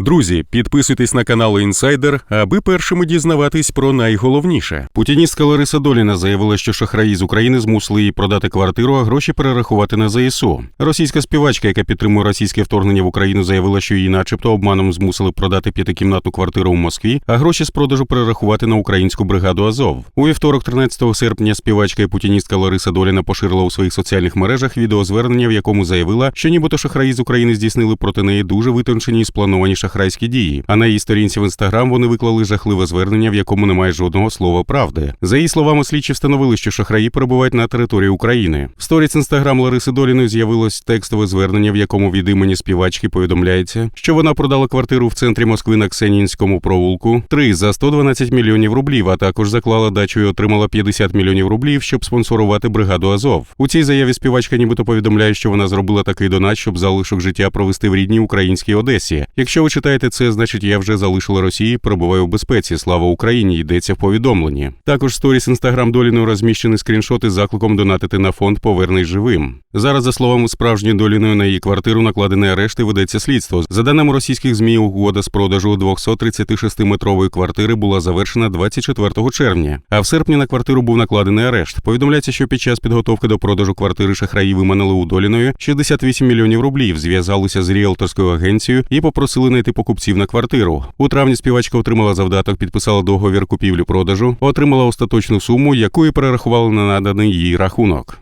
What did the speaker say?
Друзі, підписуйтесь на канал Інсайдер, аби першими дізнаватись про найголовніше. Путіністка Лариса Доліна заявила, що шахраї з України змусили її продати квартиру, а гроші перерахувати на ЗСУ. Російська співачка, яка підтримує російське вторгнення в Україну, заявила, що її, начебто, обманом змусили продати п'ятикімнатну квартиру у Москві, а гроші з продажу перерахувати на українську бригаду Азов. У вівторок, 13 серпня, співачка і путіністка Лариса Доліна поширила у своїх соціальних мережах відеозвернення, в якому заявила, що нібито шахраї з України здійснили проти неї дуже витончені і сплановані шахрайські дії. А на її сторінці в інстаграм вони виклали жахливе звернення, в якому немає жодного слова правди. За її словами, слідчі встановили, що шахраї перебувають на території України. В сторіц інстаграм Лариси Доліної з'явилось текстове звернення, в якому від імені співачки повідомляється, що вона продала квартиру в центрі Москви на Ксенінському провулку 3 за 112 мільйонів рублів, а також заклала дачу і отримала 50 мільйонів рублів, щоб спонсорувати бригаду Азов. У цій заяві співачка нібито повідомляє, що вона зробила такий донат, щоб залишок життя провести в рідній українській Одесі. Якщо ви читаєте це, значить я вже залишила Росії, перебуваю в безпеці. Слава Україні! Йдеться в повідомленні. Також сторіс інстаграм Доліну розміщені скріншоти з закликом донатити на фонд Повернись живим. Зараз, за словами справжньої доліної, на її квартиру накладений арешт і ведеться слідство. За даними російських змі, угода з продажу 236-метрової квартири була завершена 24 червня. А в серпні на квартиру був накладений арешт. Повідомляється, що під час підготовки до продажу квартири шахраї виманили у Доліної 68 мільйонів рублів, зв'язалися з ріелторською агенцією і попросили знайти покупців на квартиру. У травні співачка отримала завдаток, підписала договір купівлі-продажу, отримала остаточну суму, яку і перерахували на наданий їй рахунок.